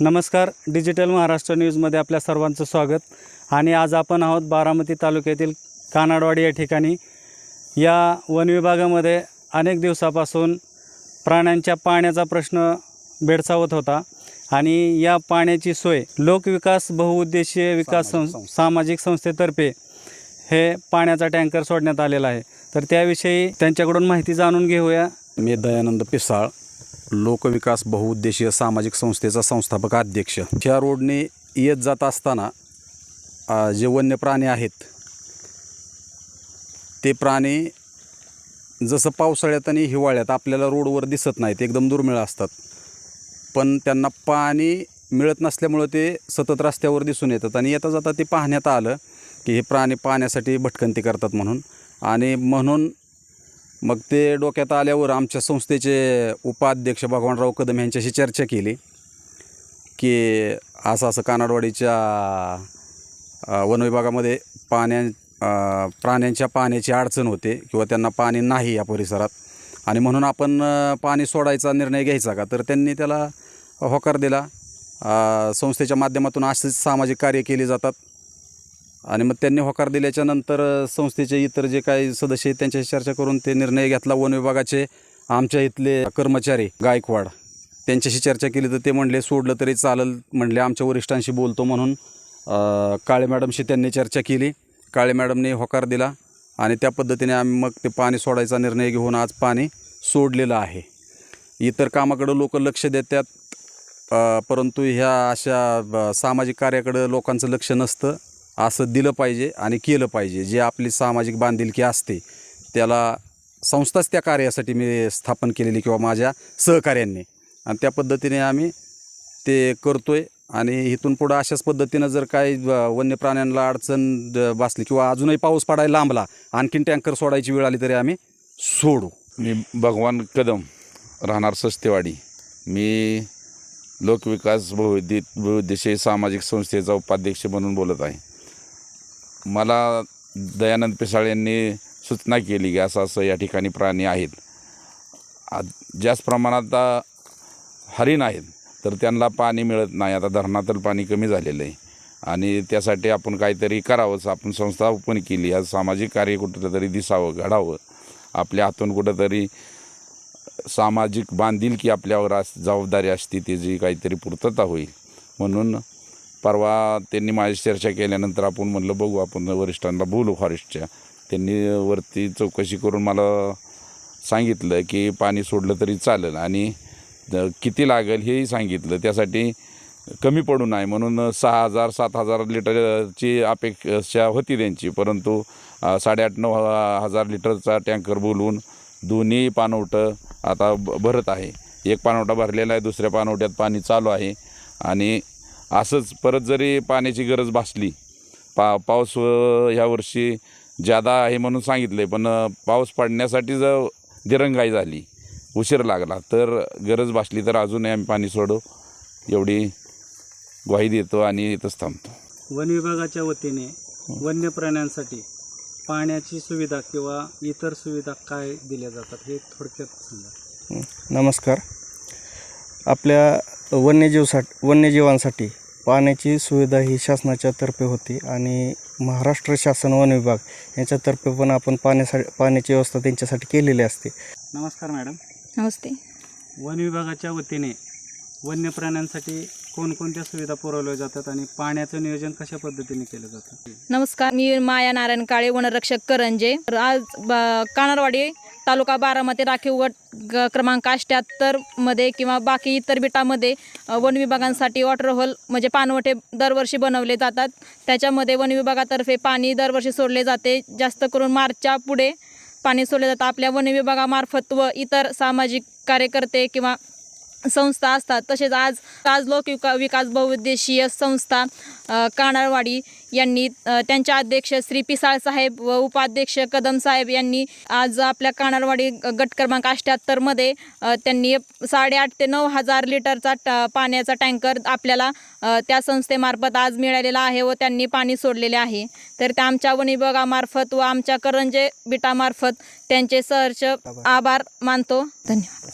नमस्कार डिजिटल महाराष्ट्र न्यूजमध्ये आपल्या सर्वांचं स्वागत. आणि आज आपण आहोत बारामती तालुक्यातील कानाडवाडी या ठिकाणी. या वन विभागामध्ये अनेक दिवसापासून प्राण्यांच्या पाण्याचा प्रश्न भेडसावत होता. आणि या पाण्याची सोय लोकविकास बहुउद्देशीय विकास सं सामाजिक संस्थेतर्फे हे पाण्याचा टँकर सोडण्यात आलेला आहे. तर त्याविषयी त्यांच्याकडून माहिती जाणून घेऊया. मी दयानंद पिसाळ लोकविकास बहुउद्देशीय सामाजिक संस्थेचा संस्थापक अध्यक्ष. ह्या रोडने येत जात असताना जे वन्य प्राणी आहेत ते प्राणी जसं पावसाळ्यात आणि हिवाळ्यात आपल्याला रोडवर दिसत नाहीत एकदम दुर्मिळ असतात. पण त्यांना पाणी मिळत नसल्यामुळं ते सतत रस्त्यावर दिसून येतात आणि येता जाता ते पाहण्यात आलं की हे प्राणी पाण्यासाठी भटकंती करतात म्हणून. आणि म्हणून मग ते डोक्यात आल्यावर आमच्या संस्थेचे उपाध्यक्ष भगवानराव कदम यांच्याशी चर्चा केली की असं असं कानाडवाडीच्या वनविभागामध्ये पाण्या प्राण्यांच्या पाण्याची अडचण होते किंवा त्यांना पाणी नाही या परिसरात. आणि म्हणून आपण पाणी सोडायचा निर्णय घ्यायचा का? तर त्यांनी त्याला होकार दिला. संस्थेच्या माध्यमातून असेच सामाजिक कार्य केले जातात. आणि मग त्यांनी होकार दिल्याच्यानंतर संस्थेचे इतर जे काही सदस्य आहेत त्यांच्याशी चर्चा करून ते निर्णय घेतला. वन विभागाचे आमच्या इथले कर्मचारी गायकवाड त्यांच्याशी चर्चा केली तर ते म्हणले सोडलं तरी चालेल म्हणले आमच्या वरिष्ठांशी बोलतो म्हणून काळे मॅडमशी त्यांनी चर्चा केली. काळे मॅडमने होकार दिला आणि त्या पद्धतीने आम्ही मग ते पाणी सोडायचा निर्णय घेऊन आज पाणी सोडलेलं आहे. इतर कामाकडं लोक लक्ष देतात परंतु ह्या अशा सामाजिक कार्याकडं लोकांचं लक्ष नसतं. असं दिलं पाहिजे आणि केलं पाहिजे. जे आपली सामाजिक बांधिलकी असते त्याला संस्थाच त्या कार्यासाठी मी स्थापन केलेली किंवा माझ्या सहकाऱ्यांनी. आणि त्या पद्धतीने आम्ही ते करतो आहे आणि इथून पुढं अशाच पद्धतीनं जर काही वन्य प्राण्यांना अडचण बसली भासली किंवा अजूनही पाऊस पडायला लांबला आणखीन टँकर सोडायची वेळ आली तरी आम्ही सोडू. मी भगवान कदम राहणार सस्तेवाडी. मी लोकविकास बहुउद्दे बहुद्देशीय सामाजिक संस्थेचा उपाध्यक्ष म्हणून बोलत आहे. मला दयानंद पिसाळ यांनी सूचना केली की असं असं या ठिकाणी प्राणी आहेत. आज जास्त प्रमाणात हरिण आहेत तर त्यांना पाणी मिळत नाही. आता धरणातील पाणी कमी झालेलं आहे. आणि त्यासाठी आपण काहीतरी करावंच. आपण संस्था ओपन केली. आज सामाजिक कार्य कुठंतरी दिसावं घडावं. आपल्या हातून कुठंतरी सामाजिक बांधिलकी आपल्यावर अस जबाबदारी असते त्याची काहीतरी पूर्तता होईल. म्हणून परवा त्यांनी माझी चर्चा केल्यानंतर आपण म्हणलं बघू आपण वरिष्ठांना बोलू फॉरेस्टच्या. त्यांनी वरती चौकशी करून मला सांगितलं की पाणी सोडलं तरी चालेल आणि किती लागेल हेही सांगितलं. त्यासाठी कमी पडू नये म्हणून सहा हजार सात हजार लिटरची अपेक्षा होती त्यांची. परंतु साडेआठ नऊ हजार लिटरचा टँकर बोलवून दोन्ही पाणवठं आता ब- भरत आहे. एक पाणवठा भरलेला आहे दुसऱ्या पाणवठ्यात पाणी चालू आहे. आणि असंच परत जरी पाण्याची गरज भासली पा पाऊस अ, ह्या वर्षी जादा आहे म्हणून सांगितले पण पाऊस पडण्यासाठी जर दिरंगाई झाली उशीर लागला तर गरज भासली तर अजूनही आम्ही पाणी सोडू एवढी ग्वाही देतो आणि इथंच थांबतो. वन विभागाच्या वतीने वन्य प्राण्यांसाठी पाण्याची सुविधा किंवा इतर सुविधा काय दिल्या जातात हे थोडक्यात सांगा. नमस्कार. आपल्या वन्यजीवसाठी वन्यजीवांसाठी पाण्याची सुविधा ही शासनाच्या तर्फे होती आणि महाराष्ट्र शासन वन विभाग यांच्यातर्फे पण आपण पाण्यासाठी पाण्याची व्यवस्था त्यांच्यासाठी केलेली असते. नमस्कार मॅडम. नमस्ते. वन विभागाच्या वतीने वन्य प्राण्यांसाठी कोणकोणत्या सुविधा पुरवल्या जातात आणि पाण्याचं नियोजन कशा पद्धतीने केलं जातं? नमस्कार मी माया नारायण काळे वनरक्षक करंजे. आज ब- कानारवाडी तालुका बारामती राखीव गट क्रमांक अष्ट्याहत्तरमध्ये किंवा बाकी इतर बिटामध्ये वन विभागांसाठी वॉटर होल म्हणजे पाणवठे दरवर्षी बनवले जातात. त्याच्यामध्ये वन विभागातर्फे पाणी दरवर्षी सोडले जाते. जास्त करून मार्चच्या पुढे पाणी सोडले जातं आपल्या वन विभागामार्फत व इतर सामाजिक कार्यकर्ते किंवा संस्था असतात. तसेच आज आज लोक विकास बहुउद्देशीय संस्था कानाळवाडी यांनी त्यांच्या अध्यक्ष श्री पिसाळ साहेब व उपाध्यक्ष कदम साहेब यांनी आज आपल्या कानाळवाडी गट क्रमांक अठ्ठ्याहत्तरमध्ये त्यांनी साडेआठ ते नऊ हजार लिटरचा ट पाण्याचा टँकर आपल्याला त्या संस्थेमार्फत आज मिळालेला आहे व त्यांनी पाणी सोडलेले आहे. तर त्या आमच्या वन विभागामार्फत व आमच्या करंजे बिटामार्फत त्यांचे सहर्ष आभार मानतो. धन्यवाद.